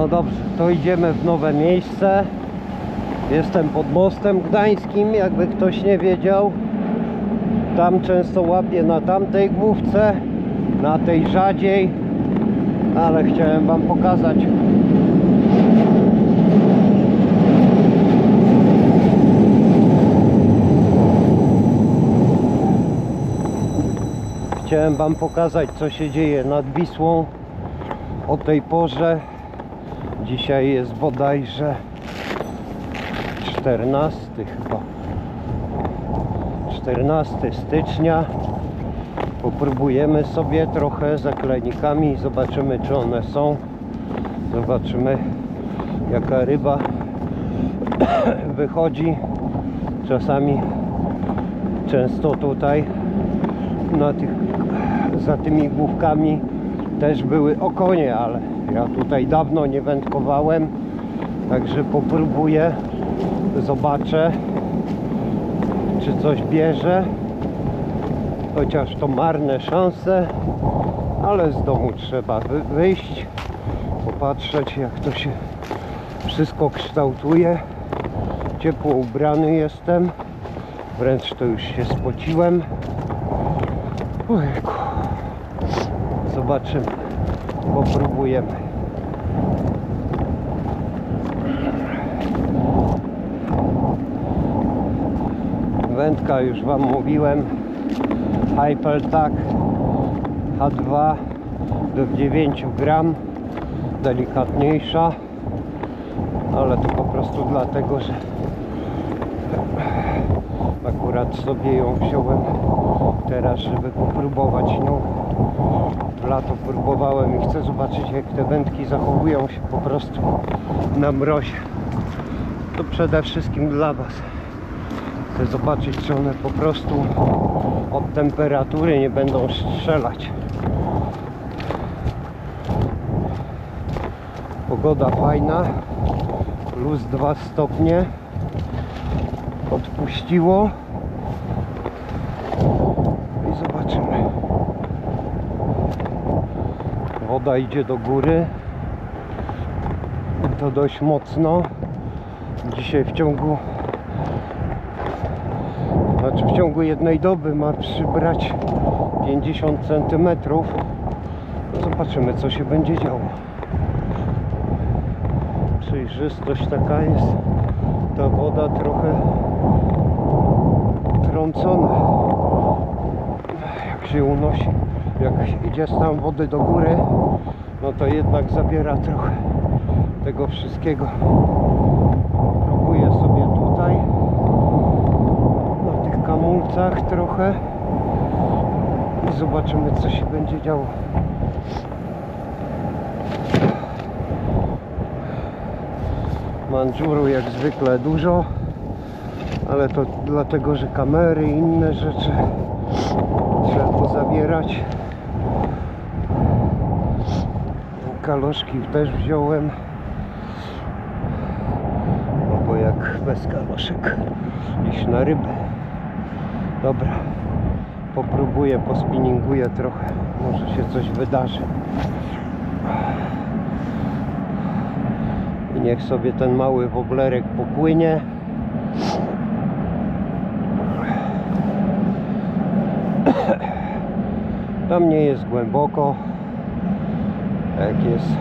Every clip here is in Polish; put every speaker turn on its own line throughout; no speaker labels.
No dobrze, to idziemy w nowe miejsce. Jestem pod mostem gdańskim, jakby ktoś nie wiedział. Tam często łapię na tamtej główce, na tej rzadziej, ale chciałem Wam pokazać. Chciałem Wam pokazać, co się dzieje nad Wisłą o tej porze. Dzisiaj jest bodajże 14 chyba. 14 stycznia. Popróbujemy sobie trochę zaklenikami. Zobaczymy, czy one są. Zobaczymy, jaka ryba wychodzi. Czasami, często tutaj na tych, za tymi główkami też były okonie, ale ja tutaj dawno nie wędkowałem, także popróbuję, zobaczę, czy coś bierze. Chociaż to marne szanse, ale z domu trzeba wy- wyjść, popatrzeć jak to się wszystko kształtuje. Ciepło ubrany jestem, wręcz to już się spociłem. Ojku. Zobaczymy, popróbujemy. Wędka już Wam mówiłem. Hypertag H2 do 9 gram. Delikatniejsza, ale to po prostu dlatego, że akurat sobie ją wziąłem teraz, żeby popróbować nią. Lato próbowałem i chcę zobaczyć jak te wędki zachowują się po prostu na mrozie. To przede wszystkim dla Was. Chcę zobaczyć czy one po prostu od temperatury nie będą strzelać. Pogoda fajna, plus 2 stopnie. Odpuściło. I zobaczymy. Woda idzie do góry. To dość mocno. Dzisiaj w ciągu znaczy w ciągu jednej doby ma przybrać 50 cm. Zobaczymy co się będzie działo. Przejrzystość taka jest. Ta woda trochę trącona jak się unosi, jak idzie stan wody do góry, no to jednak zabiera trochę tego wszystkiego. Próbuję sobie tutaj na tych kamulcach trochę i zobaczymy co się będzie działo. Mandżuru jak zwykle dużo, ale to dlatego, że kamery i inne rzeczy trzeba pozabierać. Kaloszki też wziąłem. No bo jak bez kaloszek iść na rybę. Dobra, popróbuję, pospinninguję trochę. Może się coś wydarzy. I niech sobie ten mały woblerek popłynie. Tam nie jest głęboko. Jak jest,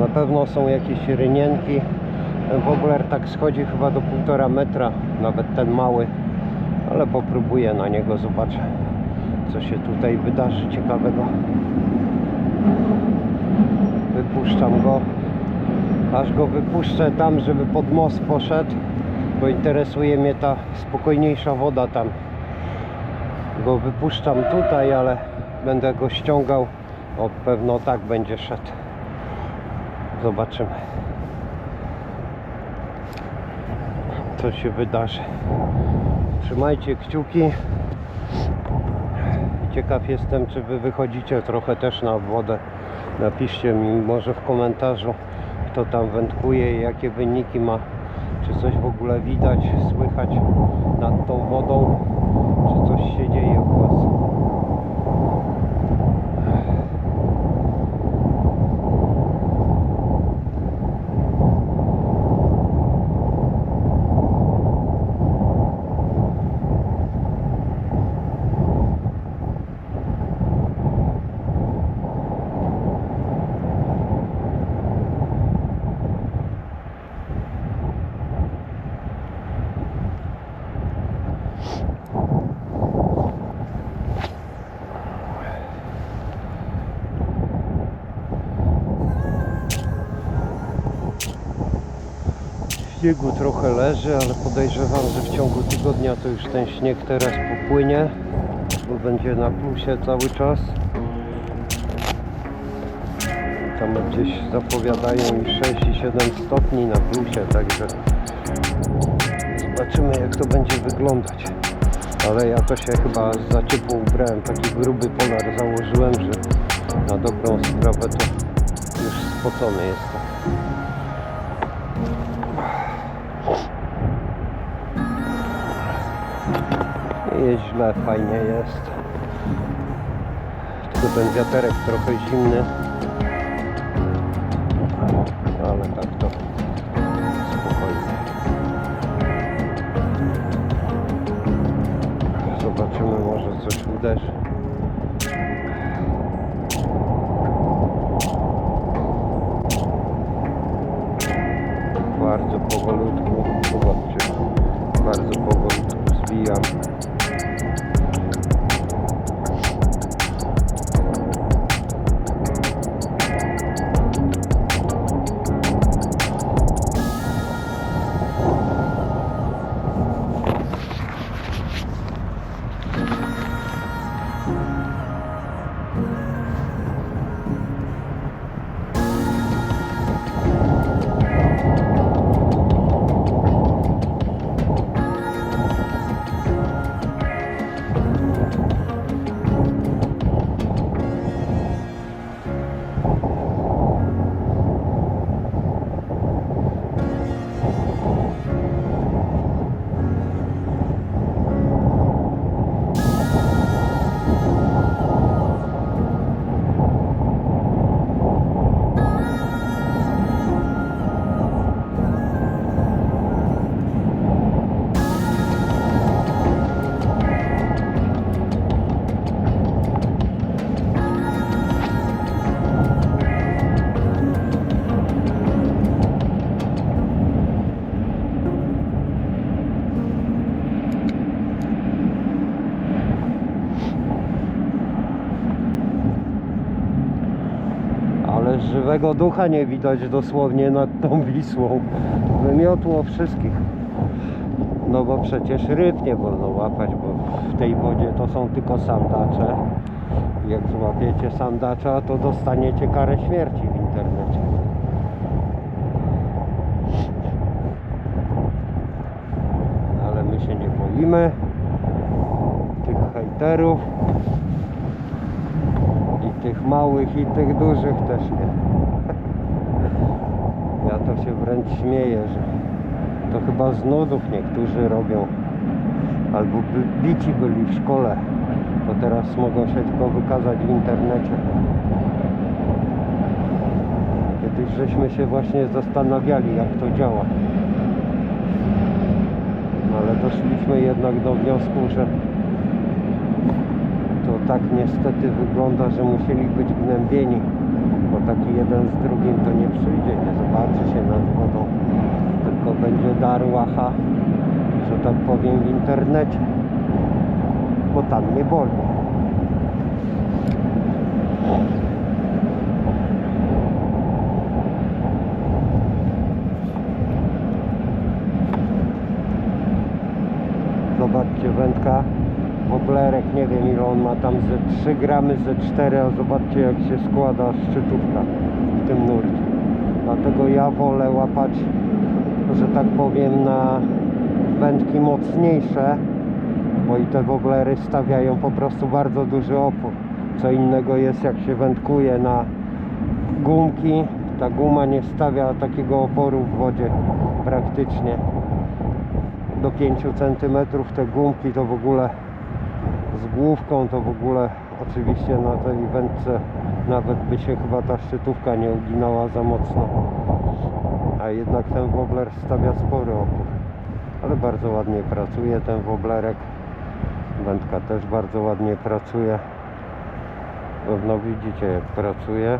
na pewno są jakieś rynienki. Ten wobler tak schodzi chyba do półtora metra, nawet ten mały. Ale popróbuję na niego, zobaczę co się tutaj wydarzy ciekawego. Wypuszczam go. Aż go wypuszczę tam, żeby pod most poszedł, bo interesuje mnie ta spokojniejsza woda tam go wypuszczam tutaj, ale będę go ściągał. O, pewno tak będzie szedł. Zobaczymy. Co się wydarzy. Trzymajcie kciuki. Ciekaw jestem, czy wy wychodzicie trochę też na wodę. Napiszcie mi może w komentarzu, kto tam wędkuje jakie wyniki ma. Czy coś w ogóle widać, słychać nad tą wodą, czy coś się dzieje u Was. Śniegu trochę leży, ale podejrzewam, że w ciągu tygodnia to już ten śnieg teraz popłynie, bo będzie na plusie cały czas. Tam gdzieś zapowiadają i 6 i 7 stopni na plusie, także zobaczymy jak to będzie wyglądać. Ale ja to się chyba za ciepło ubrałem, taki gruby polar założyłem, że na dobrą sprawę to już spocony jestem. Jest źle, fajnie jest. Tylko ten wiaterek trochę zimny. Ale tak to spokojnie. Zobaczymy, może coś uderzy. Bardzo powolutku, Żywego ducha nie widać dosłownie nad tą Wisłą. Wymiotło wszystkich. No bo przecież ryb nie wolno łapać, bo w tej wodzie to są tylko sandacze. Jak złapiecie sandacza, to dostaniecie karę śmierci w internecie. Ale my się nie boimy tych hejterów i tych małych i tych dużych też nie. Się wręcz śmieję, że to chyba z nudów niektórzy robią. Albo by, bici byli w szkole, to teraz mogą się tylko wykazać w internecie. Kiedyś żeśmy się właśnie zastanawiali jak to działa. No ale doszliśmy jednak do wniosku, że to tak niestety wygląda, że musieli być gnębieni, bo taki jeden z drugim to nie przyjdzie, nie zobaczy się nad wodą, tylko będzie darłacha, że tak powiem w internecie, bo tam nie boli. Zobaczcie wędka, woblerek, nie wiem ile on ma tam ze 3 gramy, ze 4, a zobaczcie jak się składa szczytówka w tym nurcie. Dlatego ja wolę łapać, że tak powiem, na wędki mocniejsze, bo i te woblery stawiają po prostu bardzo duży opór. Co innego jest jak się wędkuje na gumki, ta guma nie stawia takiego oporu w wodzie praktycznie do 5 cm te gumki to w ogóle z główką to w ogóle oczywiście na tej wędce nawet by się chyba ta szczytówka nie uginała za mocno. A jednak ten wobler stawia spory opór. Ale bardzo ładnie pracuje ten woblerek. Wędka też bardzo ładnie pracuje. No widzicie jak pracuje.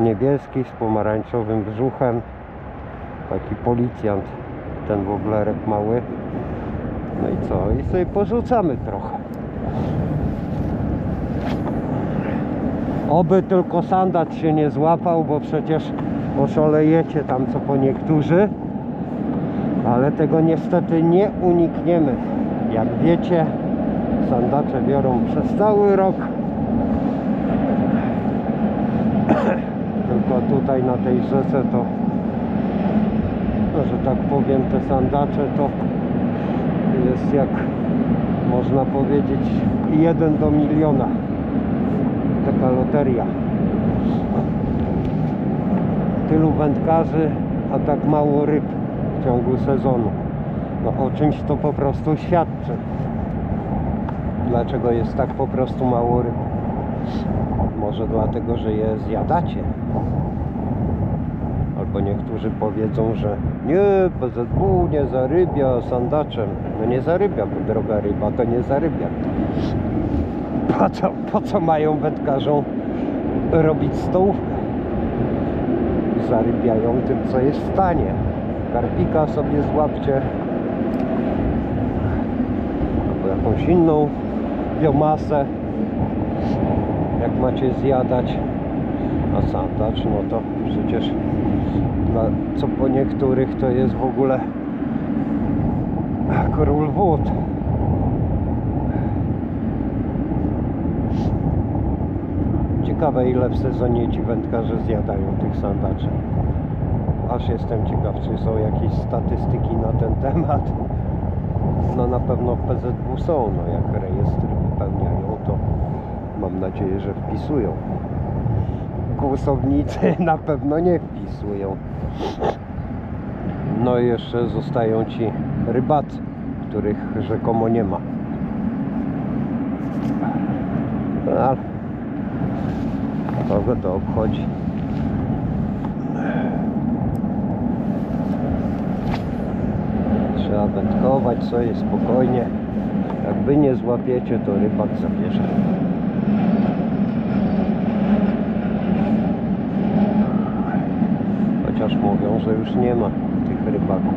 Niebieski z pomarańczowym brzuchem. Taki policjant ten woblerek mały. No i co? I sobie porzucamy trochę oby tylko sandacz się nie złapał bo przecież oszalejecie tam co po niektórzy Ale tego niestety nie unikniemy. Jak wiecie, sandacze biorą przez cały rok. Tylko tutaj na tej rzece to, że tak powiem, te sandacze to jest jak można powiedzieć jeden do miliona. Taka loteria. Tylu wędkarzy, a tak mało ryb w ciągu sezonu. No o czymś to po prostu świadczy. Dlaczego jest tak po prostu mało ryb? Może dlatego, że je zjadacie. Albo niektórzy powiedzą, że nie, PZW nie zarybia sandaczem. No nie zarybia, bo droga ryba to nie zarybia. Po co, po co mają wędkarzom robić stołówkę? Zarybiają tym, co jest w stanie. Karpika sobie złapcie. Albo jakąś inną biomasę. Jak macie zjadać. A sandacz, no to przecież dla, co po niektórych to jest w ogóle król wód. Ciekawe ile w sezonie ci wędkarze zjadają tych sandaczy. Aż jestem ciekaw, czy są jakieś statystyki na ten temat. No na pewno w PZW są, no jak rejestry wypełniają, to mam nadzieję, że wpisują. Kłusownicy na pewno nie wpisują. No i jeszcze zostają ci rybacy, których rzekomo nie ma. Ale kogo to obchodzi? Trzeba wędkować sobie spokojnie. Jak wy nie złapiecie, to rybak zabierze. Chociaż że już nie ma tych rybaków.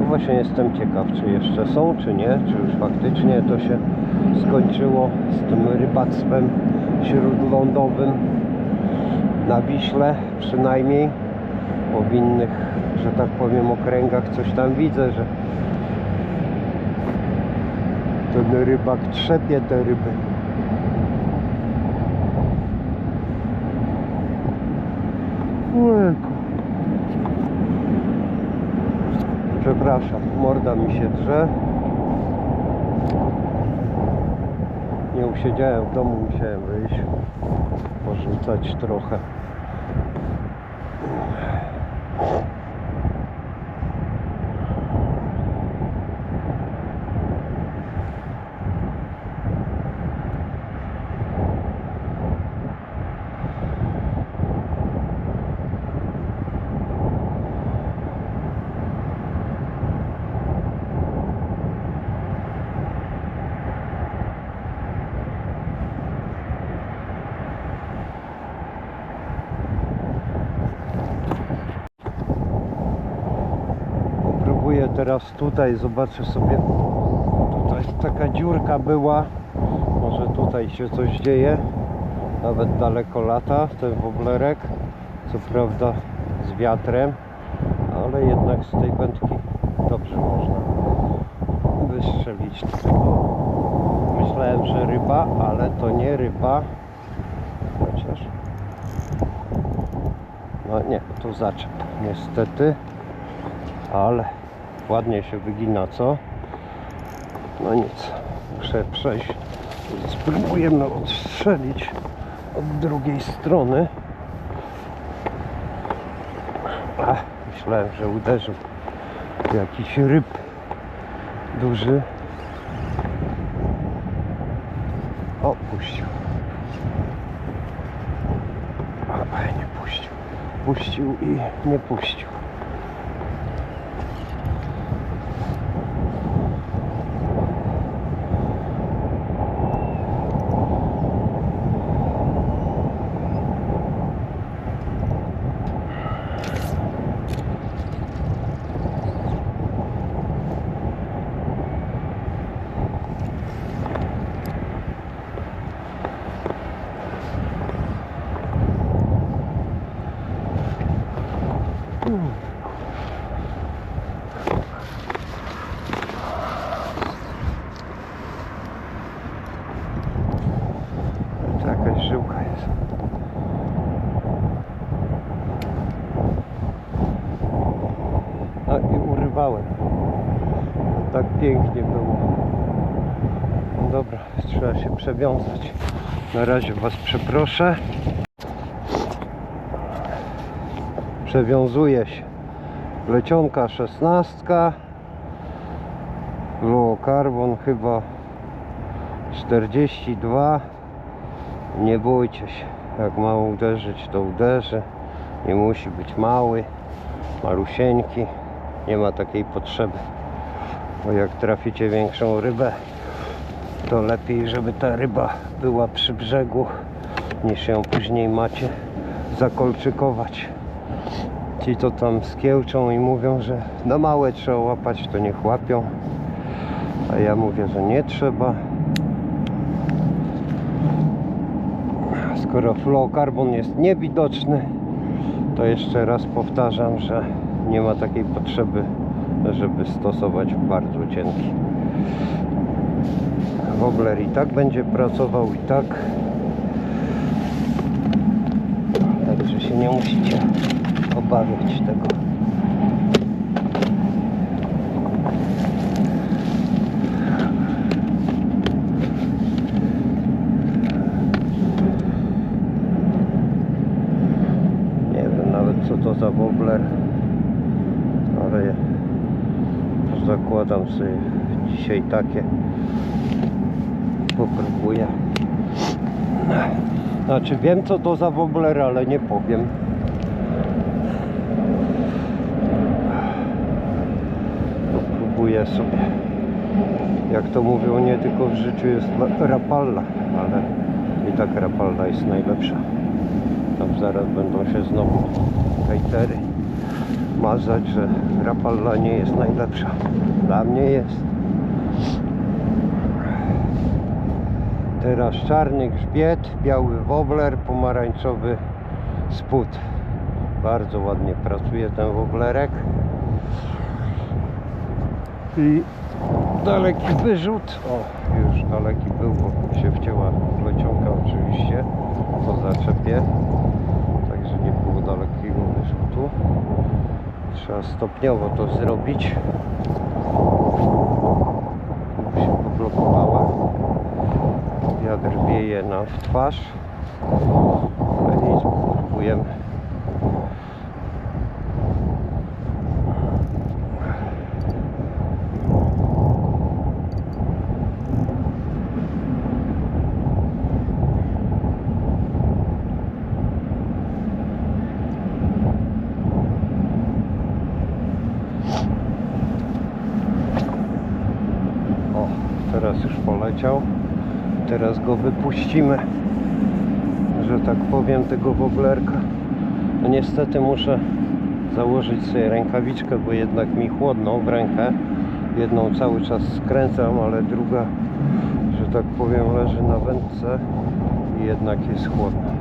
No właśnie jestem ciekaw, czy jeszcze są, czy nie, czy już faktycznie to się skończyło z tym rybactwem śródlądowym na Wiśle przynajmniej po winnych, że tak powiem, okręgach coś tam widzę, że ten rybak trzepie te ryby. Ojejku. Przepraszam, morda mi się drze. Nie usiedziałem w domu, musiałem wyjść, porzucać trochę. Próbuję teraz tutaj, zobaczę sobie. Tutaj taka dziurka była. Może tutaj się coś dzieje. Nawet daleko lata ten woblerek. Co prawda z wiatrem, ale jednak z tej wędki dobrze można wystrzelić. Myślałem, że ryba, ale to nie ryba. Chociaż. No nie, to zaczep. Niestety ale ładnie się wygina, co? No nic, muszę przejść. Spróbujemy odstrzelić od drugiej strony. Ach, myślałem, że uderzył jakiś ryb duży. O, puścił. Ale nie puścił. Puścił i nie puścił. Pięknie było. No dobra, trzeba się przewiązać. Na razie Was przeproszę. Przewiązuje się. Lecionka 16. Fluokarbon chyba 42. Nie bójcie się. Jak ma uderzyć, to uderzy. Nie musi być mały, malusieńki. Nie ma takiej potrzeby. Bo jak traficie większą rybę, to lepiej, żeby ta ryba była przy brzegu, niż ją później macie zakolczykować. Ci to tam skiełczą i mówią, że na małe trzeba łapać, to niech łapią. A ja mówię, że nie trzeba. Skoro fluokarbon jest niewidoczny, to jeszcze raz powtarzam, że nie ma takiej potrzeby, żeby stosować bardzo cienki. Wobler i tak będzie pracował i tak. Także się nie musicie obawiać tego. Nie wiem nawet co to za wobler, ale zakładam sobie dzisiaj takie. Popróbuję. Znaczy wiem co to za wobler, ale nie powiem. Popróbuję sobie. Jak to mówią, nie tylko w życiu jest la- rapalla, ale i tak rapalla jest najlepsza. Tam zaraz będą się znowu hejtery mazać, że rapalla nie jest najlepsza. Dla mnie jest. Teraz czarny grzbiet, biały wobler, pomarańczowy spód. Bardzo ładnie pracuje ten woblerek. I daleki wyrzut. O, już daleki był, bo się wcięła plecionka oczywiście po zaczepie. Także nie było dalekiego wyrzutu. Trzeba stopniowo to zrobić. Bo się poblokowała. Wiatr wieje nam w twarz. Ale nic, próbujemy. O, teraz już poleciał. Teraz go wypuścimy, że tak powiem, tego woblerka. No niestety muszę założyć sobie rękawiczkę, bo jednak mi chłodno w rękę. Jedną cały czas skręcam, ale druga, że tak powiem, leży na wędce i jednak jest chłodno.